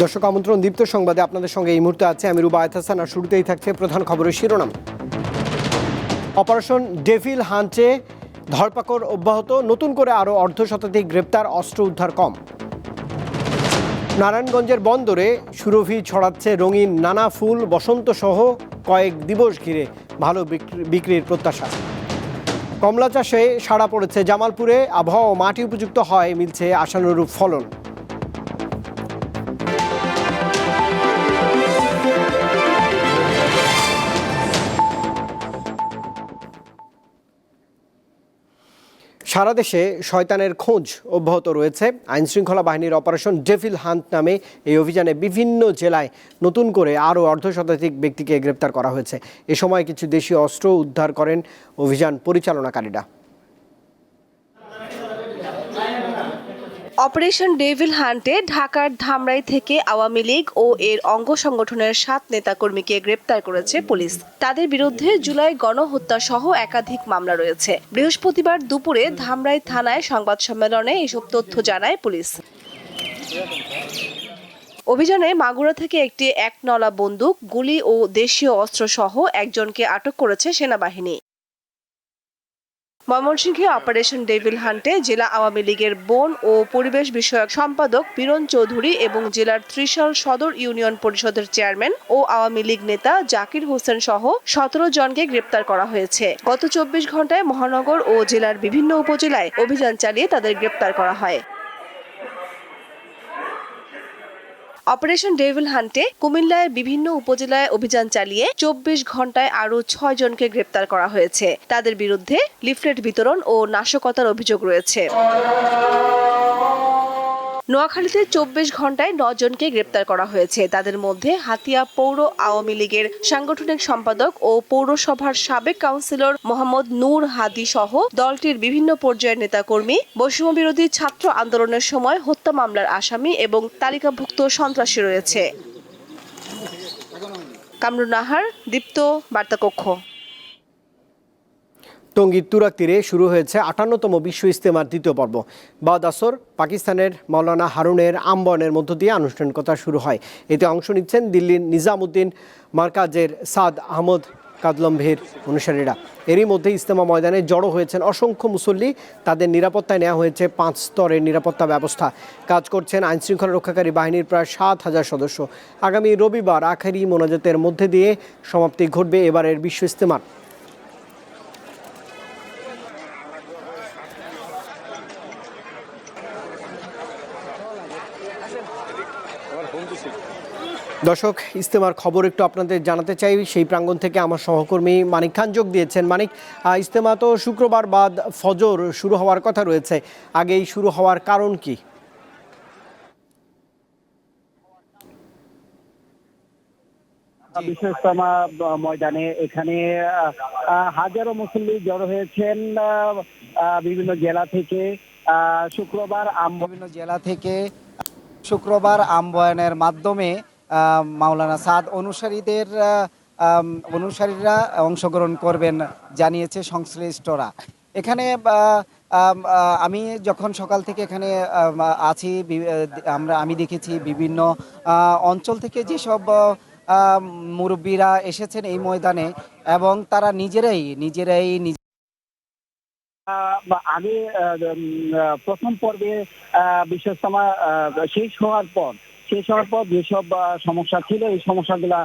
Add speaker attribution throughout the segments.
Speaker 1: দর্শক আমন্ত্রণ দীপ্ত সংবাদে আপনাদের সঙ্গে এই মুহূর্তে আছে। আমি রুবায়ত হাসান, আর শুরুতেই থাকছে প্রধান খবরের শিরোনাম। অপারেশন ডেভিল হান্টে ধরপাকড় অব্যাহত, নতুন করে আরও অর্ধ শতাধিক গ্রেপ্তার, অস্ত্র উদ্ধার কম। নারায়ণগঞ্জের বন্দরে সুরভি ছড়াচ্ছে রঙিন নানা ফুল বসন্ত সহ কয়েক দিবস ঘিরে ভালো বিক্রি- বিক্রির প্রত্যাশা। কমলা চাষে সাড়া পড়েছে জামালপুরে, আবহাওয়া মাটি উপযুক্ত হয়, মিলছে আশানুরূপ ফলন। সারা দেশে শয়তানের খোঁজ অব্যাহত রয়েছে। আইনশৃঙ্খলা বাহিনীর অপারেশন ডেভিল হান্ট নামে এই অভিযানে বিভিন্ন জেলায় নতুন করে আরও অর্ধশতাধিক ব্যক্তিকে গ্রেপ্তার করা হয়েছে। এ সময় কিছু দেশীয় অস্ত্র উদ্ধার করেন অভিযান পরিচালনাকারীরা।
Speaker 2: অপারেশন ডেভিল হান্টে ঢাকার ধামরাই থেকে আওয়ামী লীগ ও এর অঙ্গ সংগঠনের সাত নেতাকর্মীকে গ্রেপ্তার করেছে পুলিশ। তাদের বিরুদ্ধে জুলাই গণহত্যা সহ একাধিক মামলা রয়েছে। বৃহস্পতিবার দুপুরে ধামরাই থানায় সংবাদ সম্মেলনে এসব তথ্য জানায় পুলিশ। অভিযানে মাগুরা থেকে একটি একনলা বন্দুক, গুলি ও দেশীয় অস্ত্র সহ একজনকে আটক করেছে সেনাবাহিনী। ময়মনসিংহে অপারেশন ডেভিল হান্টে জেলা আওয়ামী লীগের বন ও পরিবেশ বিষয়ক সম্পাদক বীরন চৌধুরী এবং জেলার ত্রিশাল সদর ইউনিয়ন পরিষদের চেয়ারম্যান ও আওয়ামী লীগ নেতা জাকির হোসেন সহ সতেরো জনকে গ্রেপ্তার করা হয়েছে। গত চব্বিশ ঘন্টায় মহানগর ও জেলার বিভিন্ন উপজেলায় অভিযান চালিয়ে তাদের গ্রেপ্তার করা হয়। অপারেশন ডেভিল হান্টে কুমিল্লায় বিভিন্ন উপজেলায় অভিযান চালিয়ে চব্বিশ ঘন্টায় আরও ছয় জনকে গ্রেপ্তার করা হয়েছে। তাদের বিরুদ্ধে লিফলেট বিতরণ ও নাশকতার অভিযোগ রয়েছে। নোয়াখালীতে চব্বিশ ঘন্টায় জনকে গ্রেপ্তার করা হয়েছে। তাদের মধ্যে হাতিয়া পৌর আওয়ামী লীগের সাংগঠনিক সম্পাদক ও পৌরসভার সাবেক কাউন্সিলর মোহাম্মদ নূর হাদি সহ দলটির বিভিন্ন পর্যায়ের নেতাকর্মী, বৈষম্য বিরোধী ছাত্র আন্দোলনের সময় হত্যা মামলার আসামি এবং তালিকাভুক্ত সন্ত্রাসী রয়েছে। কামরুন নাহার দীপ্ত বার্তাকক্ষ।
Speaker 1: টঙ্গীর তুরাক তীরে শুরু হয়েছে আটান্নতম বিশ্ব ইস্তেমার দ্বিতীয় পর্ব। বাদ আসর পাকিস্তানের মাওলানা হারুনের আমবনের মধ্য দিয়ে আনুষ্ঠানিকতা শুরু হয়। এতে অংশ নিচ্ছেন দিল্লির নিজামুদ্দিন মার্কাজের সাদ আহমদ কাদলম্ভের অনুসারীরা। এরই মধ্যে ইস্তেমা ময়দানে জড়ো হয়েছেন অসংখ্য মুসল্লি। তাদের নিরাপত্তায় নেওয়া হয়েছে পাঁচ স্তরের নিরাপত্তা ব্যবস্থা। কাজ করছেন আইনশৃঙ্খলা রক্ষাকারী বাহিনীর প্রায় সাত হাজার সদস্য। আগামী রবিবার আখেরি মোনাজাতের মধ্যে দিয়ে সমাপ্তি ঘটবে এবারের বিশ্ব ইস্তেমার দর্শক ইস্তেমার খবর একটু আপনাদের জানাতে চাই। সেই প্রাঙ্গণ থেকে আমার সহকর্মী মানিক খান যোগ দিয়েছেন। মানিক ইস্তেমা তো শুক্রবার বাদ ফজর শুরু হওয়ার কথা রয়েছে। আগেই শুরু হওয়ার কারণ কি?
Speaker 3: বিশ্ব ইস্তেমা ময়দানে এখানে হাজারো মুসল্লি জড়ো হয়েছেন বিভিন্ন জেলা থেকে আহ, শুক্রবার আম-
Speaker 4: বিভিন্ন জেলা থেকে শুক্রবার আমবয়ানের মাধ্যমে মাওলানা সাদ অনুসারীদের অনুসারীরা অংশগ্রহণ করবেন জানিয়েছে সংশ্লিষ্টরা। এখানে আমি যখন সকাল থেকে এখানে আছি আমরা আমি দেখেছি বিভিন্ন অঞ্চল থেকে যেসব মুরব্বীরা এসেছেন এই ময়দানে এবং তারা নিজেরাই নিজেরাই
Speaker 3: আহ, প্রথম পর্বে আহ, বিশ্ব আহ, শেষ হওয়ার পর শেষ হওয়ার পর যেসব সমস্যা ছিল এই সমস্যাগুলা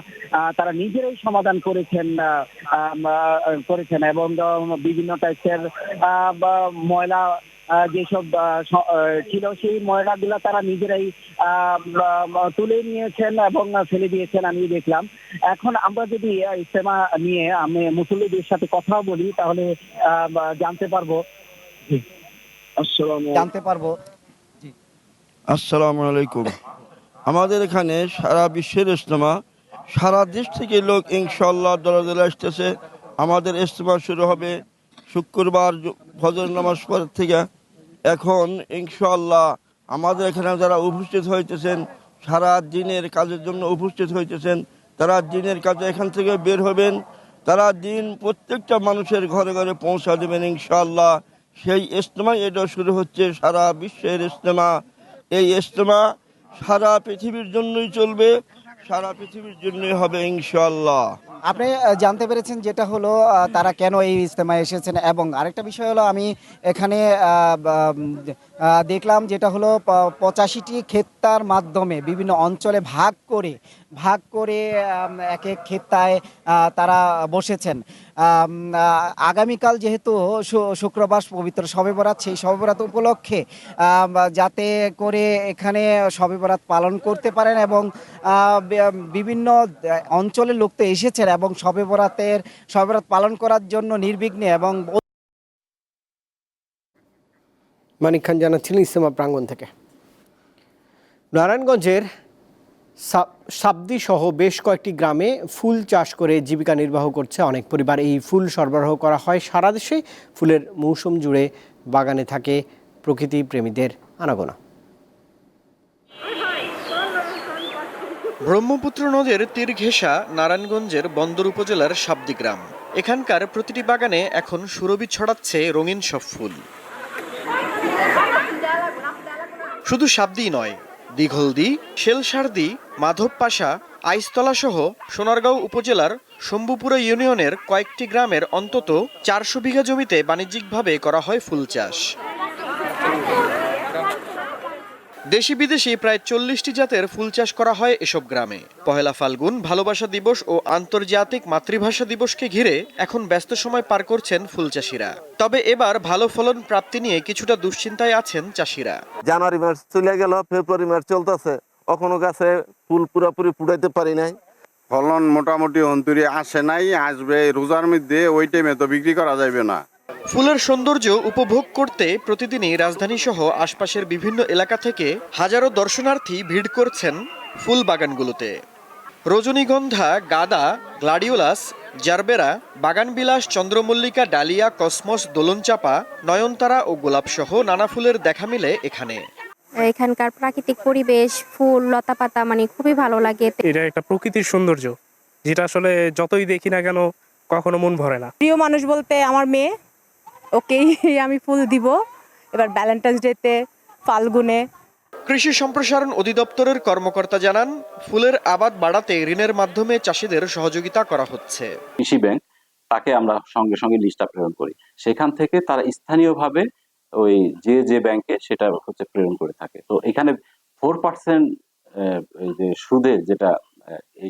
Speaker 3: তারা নিজেরাই সমাধান করেছেন আহ, করেছেন এবং বিভিন্ন টাইপের আহ, বা ময়লা যেসব ছিল সেই ময়লাগুলা তারা নিজেরাই আহ, তুলে নিয়েছেন এবং ফেলে দিয়েছেন আমি দেখলাম। এখন আমরা যদি ইস্তেমা নিয়ে আমি মুসল্লিদের সাথে কথা বলি তাহলে আহ, জানতে পারব। আসসালামু
Speaker 4: জানতে পারব।
Speaker 5: আসসালামু আলাইকুম। আমাদের এখানে সারা বিশ্বের ইজতেমা, সারা দেশ থেকে লোক ইনশাল্লাহ দলে দলে আসতেছে। আমাদের ইজতেমা শুরু হবে শুক্রবার ফজর নামাজ পর থেকে। এখন ইনশাল্লাহ আমাদের এখানে যারা উপস্থিত হইতেছেন, সারা দিনের কাজের জন্য উপস্থিত হইতেছেন, তারা দিনের কাজে এখান থেকে বের হবেন। তারা দিন প্রত্যেকটা মানুষের ঘরে ঘরে পৌঁছা দেবেন ইনশাল্লাহ সেই ইজতেমা এটা শুরু হচ্ছে সারা বিশ্বের ইজতেমা। এই ইজতেমা সারা পৃথিবীর জন্যই চলবে, সারা পৃথিবীর জন্যই হবে ইনশাল্লাহ
Speaker 4: আপনি জানতে পেরেছেন যেটা হলো তারা কেন এই ইজতেমায় এসেছেন এবং আরেকটা বিষয় হলো, আমি এখানে দেখলাম যেটা হলো পঁচাশিটি ক্ষেত্তার মাধ্যমে বিভিন্ন অঞ্চলে ভাগ করে ভাগ করে এক এক আহ, তারা বসেছেন। আগামীকাল যেহেতু শুক্রবার পবিত্র শবে বরাত সেই শবে বরাত উপলক্ষে যাতে করে এখানে শবে বরাত পালন করতে পারেন এবং বিভিন্ন অঞ্চলের লোক তো এসেছেন এবং শবে বরাতের শবে বরাত পালন করার জন্য নির্বিঘ্নে এবং
Speaker 1: মানিক খান জানাচ্ছিলেন ইস্তেমা প্রাঙ্গণ থেকে। নারায়ণগঞ্জের সাবদি সহ বেশ কয়েকটি গ্রামে ফুল চাষ করে জীবিকা নির্বাহ করছে অনেক পরিবার। এই ফুল সরবরাহ করা হয় সারা দেশে। ফুলের মৌসুম জুড়ে বাগানে থাকে প্রকৃতি প্রেমীদের আনাগোনা।
Speaker 6: ব্রহ্মপুত্র নদের তীর ঘেঁষা নারায়ণগঞ্জের বন্দর উপজেলার সাবদি গ্রাম। এখানকার প্রতিটি বাগানে এখন সুরভি ছড়াচ্ছে রঙিন সব ফুল। শুধু শাব্দি নয় দীঘলদি শেলসারদি মাধব পাশা আইসতলাসহ সোনারগাঁও উপজেলার শম্ভুপুরা ইউনিয়নের কয়েকটি গ্রামের অন্তত চারশো বিঘা জমিতে বাণিজ্যিকভাবে করা হয় ফুল চাষ। দেশি বিদেশি প্রায় চল্লিশটি জাতের ফুল চাষ করা হয় এসব গ্রামে। পহেলা ফাল্গুন ভালোবাসা দিবস ও আন্তর্জাতিক মাতৃভাষা দিবসকে ঘিরে এখন ব্যস্ত সময় পার করছেন ফুল চাষিরা। তবে এবার ভালো ফলন প্রাপ্তি নিয়ে কিছুটা দুশ্চিন্তায় আছেন চাষিরা।
Speaker 7: জানুয়ারি মাস চলে গেল ফেব্রুয়ারি মাস চলতেছে। কখনো গাছে ফুল পুরাপুরি পুড়াইতে পারি নাই।
Speaker 8: ফলন মোটামুটি অন্তরে আসে নাই আসবে রোজার মধ্যে ওই টাইমে তো বিক্রি করা যাবে না।
Speaker 6: ফুলের সৌন্দর্য উপভোগ করতে প্রতিদিনই রাজধানী সহ আশপাশের বিভিন্ন এলাকা থেকে হাজারো দর্শনার্থী ভিড় করছেন ফুল বাগানগুলোতে। রজনীগন্ধা গাদা গ্লাডিওলাস জারবেরা বাগানবিলাস চন্দ্রমল্লিকা ডালিয়া কসমস দোলনচাপা নয়নতারা ও গোলাপ সহ নানা ফুলের দেখা মিলে এখানে।
Speaker 9: এখানকার প্রাকৃতিক পরিবেশ ফুল লতাপাতা মানে খুবই ভালো লাগে।
Speaker 10: এটা একটা প্রকৃতির সৌন্দর্য যেটা আসলে যতই দেখি না কেন কখনো মন ভরে না।
Speaker 11: প্রিয় মানুষ বলতে আমার মেয়ে ওকেই আমি ফুল দিব। এবার ভ্যালেন্টাইন্স ডেতে ফাল্গুনে।
Speaker 6: কৃষি সম্প্রসারণ অধিদপ্তরের কর্মকর্তা জানান ফুলের আবাদ বাড়াতে ঋণের মাধ্যমে চাষিদের সহযোগিতা করা হচ্ছে।
Speaker 12: কৃষি ব্যাংক তাকে আমরা সঙ্গে সঙ্গে লিস্টটা প্রেরণ করি। সেখান থেকে তারা স্থানীয়ভাবে ওই যে যে ব্যাংকে সেটা হচ্ছে প্রেরণ করে থাকে। তো এখানে ফোর পার্সেন্ট এই যে সুদে যেটা এই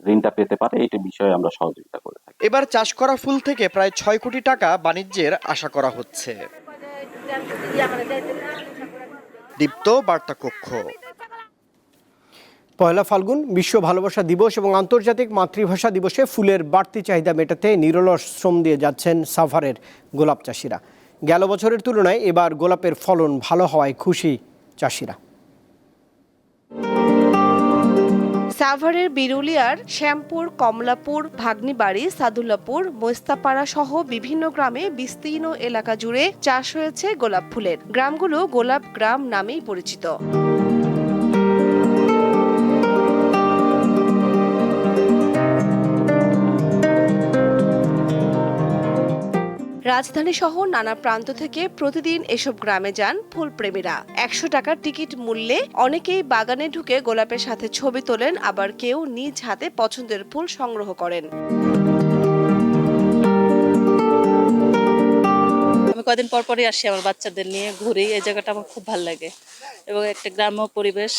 Speaker 12: ঋণটা পেতে পারে এইটা বিষয়ে আমরা সহযোগিতা করে থাকি।
Speaker 6: এবার চাষ করা ফুল থেকে প্রায় ছয় কোটি টাকা বাণিজ্যের আশা করা হচ্ছে। দীপ্ত বার্তা কক্ষ।
Speaker 1: পয়লা ফাল্গুন বিশ্ব ভালোবাসা দিবস এবং আন্তর্জাতিক মাতৃভাষা দিবসে ফুলের বাড়তি চাহিদা মেটাতে নিরলস শ্রম দিয়ে যাচ্ছেন সাভারের গোলাপ চাষিরা। গেল বছরের তুলনায় এবার গোলাপের ফলন ভালো হওয়ায় খুশি চাষিরা।
Speaker 2: সাভারের বিরুলিয়ার শ্যামপুর, কমলাপুর, ভাগ্নিবাড়ি, সাদুল্লাপুর, মোস্তাপাড়া সহ বিভিন্ন গ্রামে বিস্তীর্ণ এলাকা জুড়ে চাষ হয়েছে গোলাপ ফুলের। গ্রামগুলো গোলাপ গ্রাম নামেই পরিচিত। রাজধানী সহ নানা প্রান্ত থেকে প্রতিদিন এসব গ্রামে যান ফুলপ্রেমীরা। একশো টাকার টিকিট মূল্যে অনেকেই বাগানে ঢুকে গোলাপের সাথে ছবি তোলেন, আবার কেউ নিজ হাতে পছন্দের ফুল সংগ্রহ করেন।
Speaker 11: কদিন পর পরই আসি আমার বাচ্চাদের নিয়ে ঘুরি। এই জায়গাটা আমার খুব ভালো লাগে এবং একটা গ্রাম্য পরিবেশ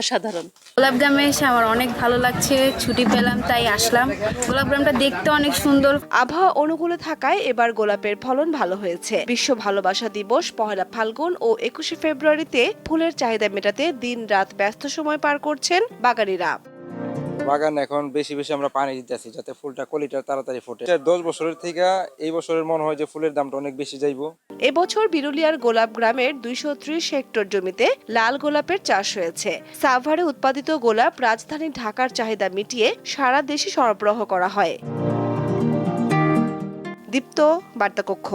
Speaker 11: অসাধারণ।
Speaker 9: গোলাপ গ্রামে এসে আমার অনেক ভালো লাগছে ছুটি পেলাম তাই আসলাম। গোলাপ গ্রামটা দেখতে অনেক সুন্দর।
Speaker 2: আবহাওয়া অনুকূলে থাকায় এবার গোলাপের ফলন ভালো হয়েছে। বিশ্ব ভালোবাসা দিবস পহেলা ফাল্গুন ও একুশে ফেব্রুয়ারিতে ফুলের চাহিদা মেটাতে দিন রাত ব্যস্ত সময় পার করছেন বাগানীরা।
Speaker 13: বাগান এখন বেশি বেশি আমরা পানি দিতেছি যাতে ফুলটা কলিটা তাড়াতাড়ি ফোটে। দশ বছরের থেকে এই বছরের মনে হয় যে ফুলের দামটা অনেক বেশি যাইবো।
Speaker 2: এবছর বিরুলিয়ার গোলাপ গ্রামের দুইশো ত্রিশ হেক্টর জমিতে লাল গোলাপের চাষ হয়েছে। সাভারে উৎপাদিত গোলাপ রাজধানী ঢাকার চাহিদা মিটিয়ে সারা দেশে সরবরাহ করা হয়। দীপ্ত, বার্তাকক্ষ।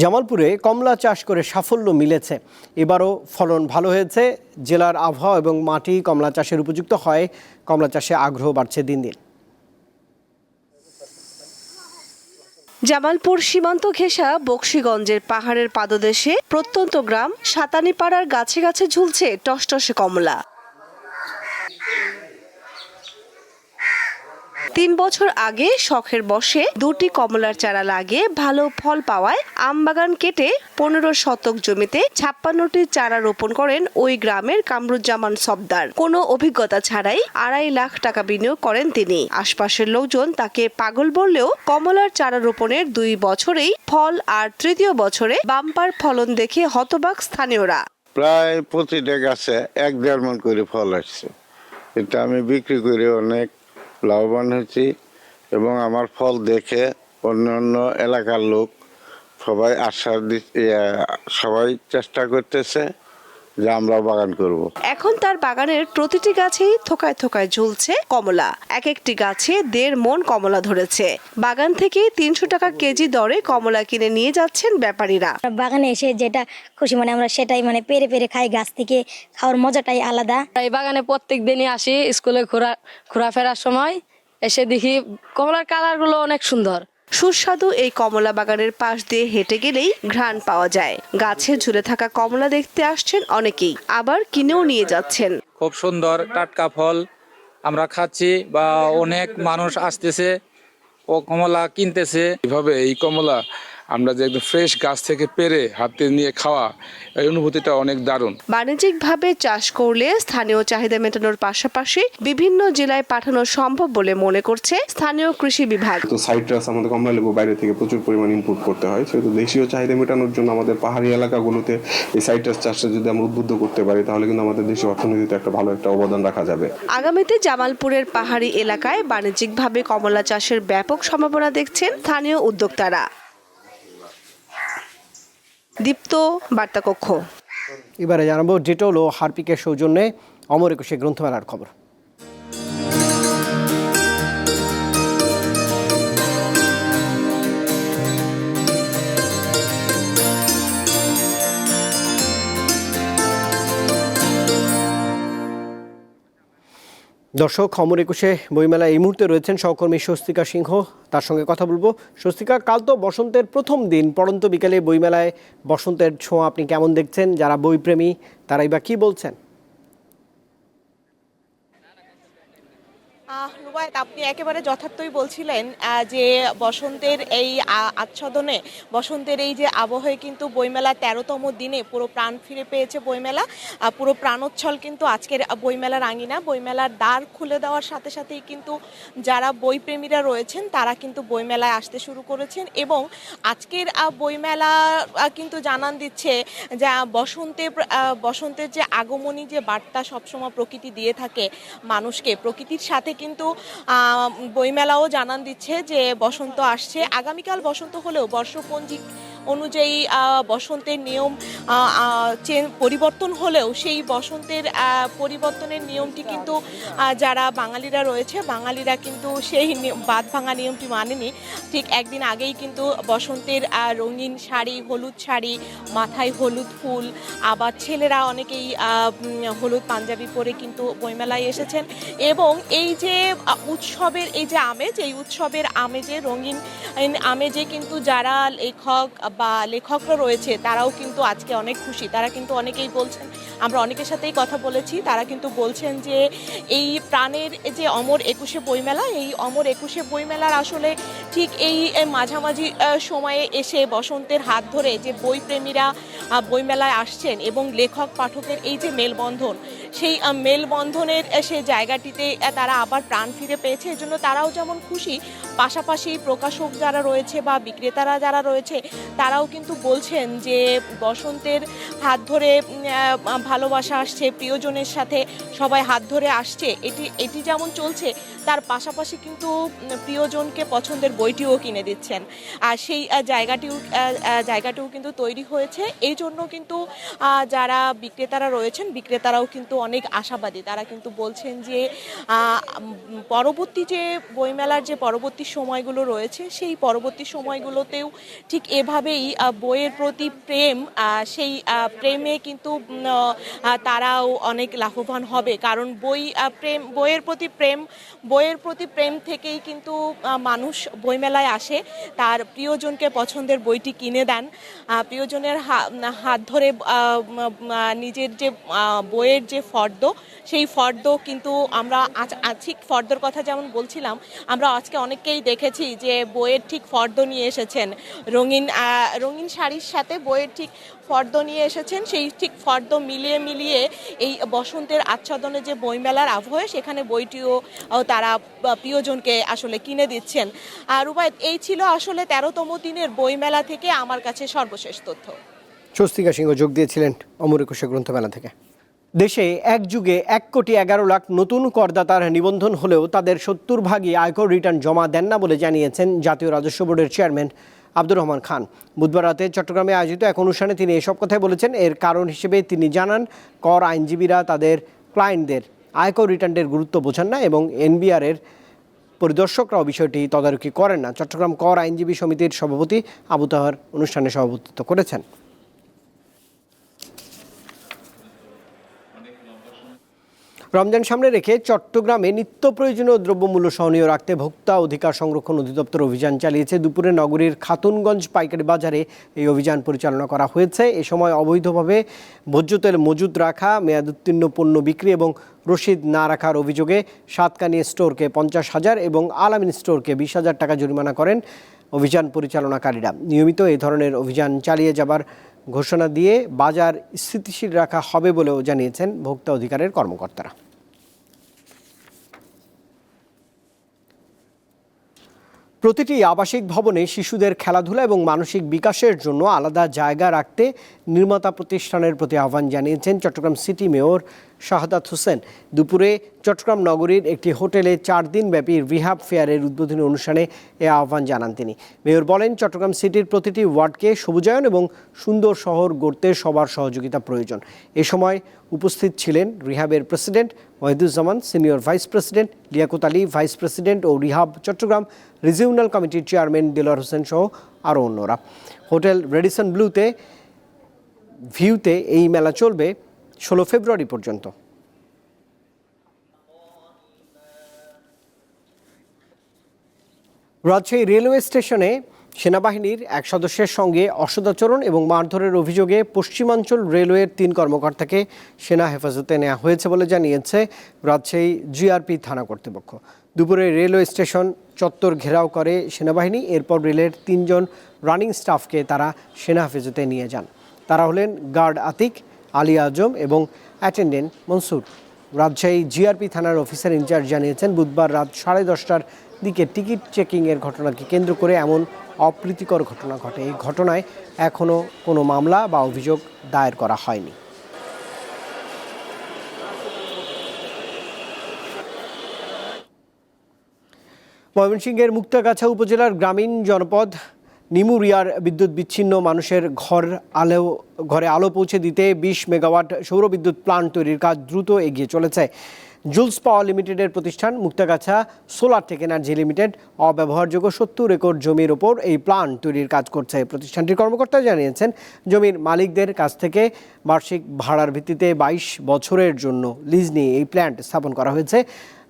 Speaker 1: জামালপুরে কমলা চাষ করে সাফল্য মিলেছে। এবারও ফলন ভালো হয়েছে। জেলার আবহাওয়া এবং মাটি কমলা চাষের উপযুক্ত হয়। কমলা চাষে আগ্রহ বাড়ছে দিন দিন।
Speaker 2: জামালপুর সীমান্ত ঘেঁষা বক্সিগঞ্জের পাহাড়ের পাদদেশে প্রত্যন্ত গ্রাম সাতানিপাড়ার গাছে গাছে ঝুলছে টসটসে কমলা। তিন বছর আগে শখের বসে দুটি কমলার চারা লাগিয়ে ভালো ফল পাওয়ায় আমবাগান কেটে পনেরো শতক জমিতে ছাপ্পান্নটি চারা রোপণ করেন ওই গ্রামের কামরুজ্জামান সবদার। কোনো অভিজ্ঞতা ছাড়াই আড়াই লাখ টাকা বিনিয়োগ করেন তিনি। আশপাশের লোকজন তাকে পাগল বললেও কমলার চারা রোপণের দুই বছরেই ফল আর তৃতীয় বছরে বাম্পার ফলন দেখে হতবাক স্থানীয়রা।
Speaker 8: প্রায় প্রতিটা গাছে এক দেড় মন করে ফল আসছে। এটা আমি বিক্রি করে অনেক লাভবান হয়েছি এবং আমার ফল দেখে অন্য অন্য এলাকার লোক সবাই আশ্বাস দিচ্ছে সবাই চেষ্টা করতেছে। যে আমরা বাগান করব।
Speaker 2: এখন তার বাগানের প্রতিটি গাছেই থোকায় থোকায় ঝুলছে কমলা। এক একটি গাছে দেড় মন কমলা ধরেছে। বাগান থেকে তিনশো টাকা কেজি দরে কমলা কিনে নিয়ে যাচ্ছেন ব্যাপারীরা।
Speaker 9: বাগানে এসে যেটা খুশি মানে আমরা সেটাই মানে পেরে পেরে খাই গাছ থেকে খাওয়ার মজাটাই আলাদা।
Speaker 11: এই বাগানে প্রত্যেক দিনই আসি স্কুলে ঘোরা ঘোরাফেরার সময় এসে দেখি কমলার কালারগুলো অনেক সুন্দর।
Speaker 2: সুস্বাদু এই কমলা বাগানের পাশ দিয়ে হেঁটে গেলেই ঘ্রাণ পাওয়া যায়। গাছে ঝুলে থাকা কমলা দেখতে আসছেন অনেকেই আবার কিনেও নিয়ে যাচ্ছেন।
Speaker 13: খুব সুন্দর টাটকা ফল আমরা খাচ্ছি বা অনেক মানুষ আসতেছে ও কমলা কিনতেছে।
Speaker 8: এইভাবে এই কমলা আমরা যে একদম ফ্রেশ গাছ থেকে পেরে হাতে নিয়ে খাওয়া এই অনুভূতিটা অনেক দারুণ।
Speaker 2: বাণিজ্যিকভাবে চাষ করলে স্থানীয় চাহিদা মেটানোর পাশাপাশি বিভিন্ন জেলায় পাঠানো সম্ভব বলে মনে করছে স্থানীয় কৃষি বিভাগ।
Speaker 8: তো সাইট্রাস আমাদের কমলা লেবু বাইরে থেকে প্রচুর পরিমাণ ইনপুট করতে হয় সেহেতু দেশীয় চাহিদা মেটানোর জন্য আমাদের পাহাড়ি এলাকাগুলোতে এই সাইট্রাস চাষটা যদি আমরা উদ্বুদ্ধ করতে পারি তাহলে কিন্তু আমাদের দেশের অর্থনীতিতে একটা ভালো একটা অবদান রাখা যাবে।
Speaker 2: আগামীতে জামালপুরের পাহাড়ি এলাকায় বাণিজ্যিকভাবে কমলা চাষের ব্যাপক সম্ভাবনা দেখছেন স্থানীয় উদ্যোক্তারা। দীপ্ত বার্তাকক্ষ।
Speaker 1: এবারে জানাব ডিটল ও হারপিকের সৌজন্যে অমর একুশে গ্রন্থমেলার খবর। দর্শক অমর একুশে বইমেলা এই মুহূর্তে রয়েছেন সহকর্মী স্বস্তিকা সিংহ। তার সঙ্গে কথা বলব। স্বস্তিকা, কাল তো বসন্তের প্রথম দিন। পড়ন্ত বিকেলে বইমেলায় বসন্তের ছোঁয়া আপনি কেমন দেখছেন? যারা বইপ্রেমী, তারাই বা কী বলছেন?
Speaker 14: রুবায়েত আপনি একেবারে যথার্থই বলছিলেন যে বসন্তের এই আচ্ছাদনে, বসন্তের এই যে আবহে কিন্তু বইমেলা তেরোতম দিনে পুরো প্রাণ ফিরে পেয়েছে বইমেলা। পুরো প্রাণোচ্ছল কিন্তু আজকের বইমেলার আঙিনা বইমেলার দ্বার খুলে দেওয়ার সাথে সাথেই কিন্তু যারা বইপ্রেমীরা রয়েছেন, তারা কিন্তু বইমেলায় আসতে শুরু করেছেন এবং আজকের বইমেলা কিন্তু জানান দিচ্ছে যে বসন্তে বসন্তের যে আগমনী যে বার্তা সবসময় প্রকৃতি দিয়ে থাকে মানুষকে, প্রকৃতির সাথে কিন্তু বইমেলাও জানান দিচ্ছে যে বসন্ত আসছে। আগামীকাল বসন্ত হলেও বর্ষপঞ্জিক অনুযায়ী বসন্তের নিয়ম পরিবর্তন হলেও সেই বসন্তের পরিবর্তনের নিয়মটি কিন্তু যারা বাঙালিরা রয়েছে, বাঙালিরা কিন্তু সেই বাদ ভাঙা নিয়মটি মানেনি। ঠিক একদিন আগেই কিন্তু বসন্তের রঙিন শাড়ি, হলুদ শাড়ি, মাথায় হলুদ ফুল, আবার ছেলেরা অনেকেই হলুদ পাঞ্জাবি পরে কিন্তু বইমেলায় এসেছেন এবং এই যে উৎসবের, এই যে আমেজ, এই উৎসবের আমেজে, রঙিন, আমেজে কিন্তু যারা লেখক বা লেখকরা রয়েছে, তারাও কিন্তু আজকে অনেক খুশি। তারা কিন্তু অনেকেই বলছেন, আমরা অনেকের সাথেই কথা বলেছি, তারা কিন্তু বলছেন যে এই প্রাণের যে অমর একুশে বইমেলা, এই অমর একুশে বইমেলার আসলে ঠিক এই মাঝামাঝি সময়ে এসে বসন্তের হাত ধরে যে বইপ্রেমীরা বইমেলায় আসছেন এবং লেখক, পাঠকের এই যে মেলবন্ধন, সেই মেলবন্ধনের সেই জায়গাটিতে তারা আবার প্রাণ ফিরে পেয়েছে। এজন্য তারাও যেমন খুশি, পাশাপাশি প্রকাশক যারা রয়েছে বা বিক্রেতারা যারা রয়েছে তারাও কিন্তু বলছেন যে বসন্তের হাত ধরে ভালোবাসা আসছে, প্রিয়জনের সাথে সবাই হাত ধরে আসছে, এটি এটি যেমন চলছে, তার পাশাপাশি কিন্তু প্রিয়জনকে পছন্দের বইটিও কিনে দিচ্ছেন। আর সেই জায়গাটিও জায়গাটিও কিন্তু তৈরি হয়েছে। এই জন্য কিন্তু যারা বিক্রেতারা রয়েছেন, বিক্রেতারাও কিন্তু অনেক আশাবাদী। তারা কিন্তু বলছেন যে পরবর্তী যে বইমেলার যে পরবর্তী সময়গুলো রয়েছে, সেই পরবর্তী সময়গুলোতেও ঠিক এভাবে আহ, বইয়ের প্রতি প্রেম সেই প্রেমে কিন্তু তারাও অনেক লাভবান হবে। কারণ বই প্রেম বইয়ের প্রতি প্রেম বইয়ের প্রতি প্রেম থেকেই কিন্তু মানুষ বইমেলায় আসে। তার প্রিয়জনকে পছন্দের বইটি কিনে দেন। প্রিয়জনের হাত ধরে নিজের যে বইয়ের যে ফর্দ সেই ফর্দ কিন্তু আমরা ঠিক ফর্দর কথা যেমন বলছিলাম আমরা আজকে অনেককেই দেখেছি যে বইয়ের ঠিক ফর্দ নিয়ে এসেছেন। রঙিন রঙিন শাড়ির সাথে বইয়ের ঠিক ফর্দ নিয়ে এসেছেন। সেই ঠিক ফর্দ মিলিয়ে মিলিয়ে এই বসন্তের আচ্ছাদনে যে বইমেলার আবহে, সেখানে বইটিও তারা প্রিয়জনকে আসলে কিনে দিচ্ছেন। আর উপায় এই ছিল আসলে তেরোতম দিনের বইমেলা থেকে আমার কাছে সর্বশেষ তথ্য।
Speaker 1: স্বস্তিকা সিংহ যোগ দিয়েছিলেন অমর একুশে গ্রন্থমেলা থেকে। দেশে এক যুগে এক কোটি এগারো লাখ নতুন করদাতার নিবন্ধন হলেও তাদের সত্তর ভাগই আয়কর রিটার্ন জমা দেন না বলে জানিয়েছেন জাতীয় রাজস্ব বোর্ডের চেয়ারম্যান আব্দুর রহমান খান। বুধবার রাতে চট্টগ্রামে আয়োজিত এক অনুষ্ঠানে তিনি এসব কথাই বলেছেন। এর কারণ হিসেবে তিনি জানান, কর আইনজীবীরা তাদের ক্লায়েন্টদের আয়কর রিটার্নের গুরুত্ব বোঝান না এবং এনবিআরের পরিদর্শকরাও বিষয়টি তদারকি করেন না। চট্টগ্রাম কর আইনজীবী সমিতির সভাপতি আবু তাহার অনুষ্ঠানে সভাপতিত্ব করেছেন। রমজান সামনে রেখে চট্টগ্রামে নিত্য প্রয়োজনীয় দ্রব্যমূল্য সহনীয় রাখতে ভোক্তা অধিকার সংরক্ষণ অধিদপ্তর অভিযান চালিয়েছে। দুপুরে নগরীর খাতুনগঞ্জ পাইকারি বাজারে এই অভিযান পরিচালনা করা হয়েছে। এ সময় অবৈধভাবে ভোজ্য তেল মজুদ রাখা মেয়াদোত্তীর্ণ পণ্য বিক্রি এবং রসিদ না রাখার অভিযোগে সাতকানি স্টোরকে পঞ্চাশ হাজার এবং আলামিন স্টোরকে বিশ হাজার টাকা জরিমানা করেন অভিযান পরিচালনাকারীরা। নিয়মিত এই ধরনের অভিযান চালিয়ে যাবার ঘোষণা দিয়ে বাজার স্থিতিশীল রাখা হবে বলেও জানিয়েছেন ভোক্তা অধিকারের কর্মকর্তারা। প্রতিটি আবাসিক ভবনে শিশুদের খেলাধুলা এবং মানসিক বিকাশের জন্য আলাদা জায়গা রাখতে নির্মাতা প্রতিষ্ঠানের প্রতি আহ্বান জানিয়েছেন চট্টগ্রাম সিটি মেয়র শাহাদাত হোসেন। দুপুরে চট্টগ্রাম নগরীর একটি হোটেলে চার দিনব্যাপী রিহাব ফেয়ারের উদ্বোধনী অনুষ্ঠানে এ আহ্বান জানান তিনি। মেয়র বলেন, চট্টগ্রাম সিটির প্রতিটি ওয়ার্ডকে সবুজায়ন এবং সুন্দর শহর গড়তে সবার সহযোগিতা প্রয়োজন। এ সময় উপস্থিত ছিলেন রিহাবের president Wahiduzzaman senior vice president Liaquat Ali, vice president ও রিহাব চট্টগ্রাম রিজিওনাল কমিটির চেয়ারম্যান দেলোয়ার হোসেন সহ আরও অন্যরা। হোটেল রেডিসন ব্লুতে, ভিউতে এই মেলা চলবে ষোলো ফেব্রুয়ারি পর্যন্ত। রাজশাহী রেলওয়ে স্টেশনে সেনাবাহিনীর এক সদস্যের সঙ্গে অসদাচরণ এবং মারধরের অভিযোগে পশ্চিমাঞ্চল রেলওয়ের তিন কর্মকর্তাকে সেনা হেফাজতে নেওয়া হয়েছে বলে জানিয়েছে রাজশাহী জিআরপি থানা কর্তৃপক্ষ। দুপুরে রেলওয়ে স্টেশন চত্বর ঘেরাও করে সেনাবাহিনী, এরপর রেলের তিনজন রানিং স্টাফকে তারা সেনা হেফাজতে নিয়ে যান। তারা হলেন গার্ড আতিক, আলী আজম এবং অ্যাটেন্ডেন্ট মনসুর। রাজশাহী জিআরপি থানার অফিসার ইনচার্জ জানিয়েছেন, বুধবার রাত সাড়ে দশটার দিকে টিকিট চেকিংয়ের ঘটনাকে কেন্দ্র করে এমন অপ্রীতিকর ঘটনা ঘটে। এই ঘটনায় এখনও কোনো মামলা বা অভিযোগ দায়ের করা হয়নি। ময়মনসিংহের মুক্তাগাছা উপজেলার গ্রামীণ জনপদ নিমুরিয়ার বিদ্যুৎ বিচ্ছিন্ন মানুষের ঘর আলো ঘরে আলো পৌঁছে দিতে বিশ মেগাওয়াট সৌরবিদ্যুৎ প্লান্ট তৈরির কাজ দ্রুত এগিয়ে চলেছে। জুলস পাওয়ার লিমিটেডের প্রতিষ্ঠান Muktagacha solar tech energy limited অব্যবহারযোগ্য সত্তর একর জমির ওপর এই প্ল্যান তৈরির কাজ করছে। প্রতিষ্ঠানটির কর্মকর্তা জানিয়েছেন, জমির মালিকদের কাছ থেকে বার্ষিক ভাড়ার ভিত্তিতে বাইশ বছরের জন্য লিজ নিয়ে এই প্ল্যান্ট স্থাপন করা হয়েছে।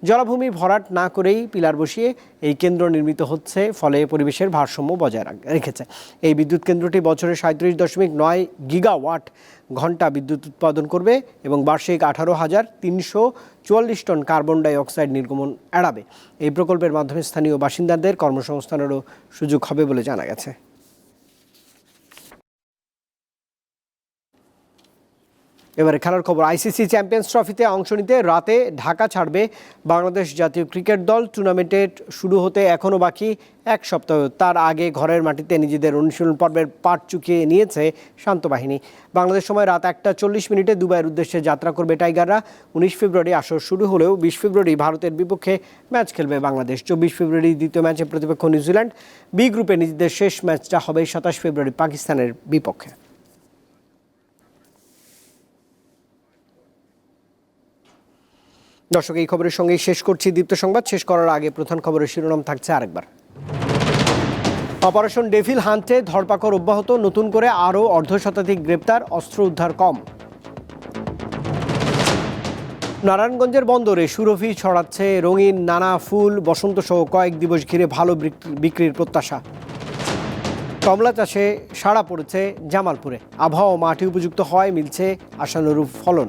Speaker 1: জলাভূমি ভরাট না করেই পিলার বসিয়ে এই কেন্দ্র নির্মিত হচ্ছে, ফলে পরিবেশের ভারসাম্য বজায় রাখ- রেখেছে। এই বিদ্যুৎ কেন্দ্রটি বছরে সাঁত্রিশ দশমিক নয় গিগাওয়াট ঘণ্টা বিদ্যুৎ উৎপাদন করবে এবং বার্ষিক আঠারো হাজার তিনশো চুয়াল্লিশ টন কার্বন ডাই অক্সাইড নির্গমন এড়াবে। এই প্রকল্পের মাধ্যমে স্থানীয় বাসিন্দাদের কর্মসংস্থানেরও সুযোগ হবে বলে জানা গেছে। এবারে খেলার খবর আইসিসি চ্যাম্পিয়ন্স ট্রফিতে অংশ নিতে রাতে ঢাকা ছাড়বে বাংলাদেশ জাতীয় ক্রিকেট দল। টুর্নামেন্টের শুরু হতে এখনও বাকি এক সপ্তাহ। তার আগে ঘরের মাটিতে নিজেদের অনুশীলন পর্বের পাট চুকিয়ে নিয়েছে শান্ত বাহিনী। বাংলাদেশ সময় রাত একটা চল্লিশ মিনিটে দুবাইয়ের উদ্দেশ্যে যাত্রা করবে টাইগাররা। উনিশ ফেব্রুয়ারি আসর শুরু হলেও বিশ ফেব্রুয়ারি ভারতের বিপক্ষে ম্যাচ খেলবে বাংলাদেশ। চব্বিশ ফেব্রুয়ারি দ্বিতীয় ম্যাচে প্রতিপক্ষ নিউজিল্যান্ড। বি গ্রুপে নিজেদের শেষ ম্যাচটা হবে সাতাশ ফেব্রুয়ারি পাকিস্তানের বিপক্ষে। দর্শক, এই খবরের সঙ্গেই শেষ করছি দীপ্ত সংবাদ। শেষ করার আগে প্রধান খবরের শিরোনাম থাকছে আরেকবার। অপারেশন ডেভিল হান্টে ধরপাকড় অব্যাহত, নতুন করে আরও অর্ধশতাধিক গ্রেপ্তার, অস্ত্র উদ্ধার কম। নারায়ণগঞ্জের বন্দরে সুরভি ছড়াচ্ছে রঙিন নানা ফুল বসন্ত সহ কয়েক দিবস ঘিরে ভালো বিক্রি- বিক্রির প্রত্যাশা। কমলা চাষে সাড়া পড়েছে জামালপুরে। আবহাওয়া মাটি উপযুক্ত হয় মিলছে আশানুরূপ ফলন।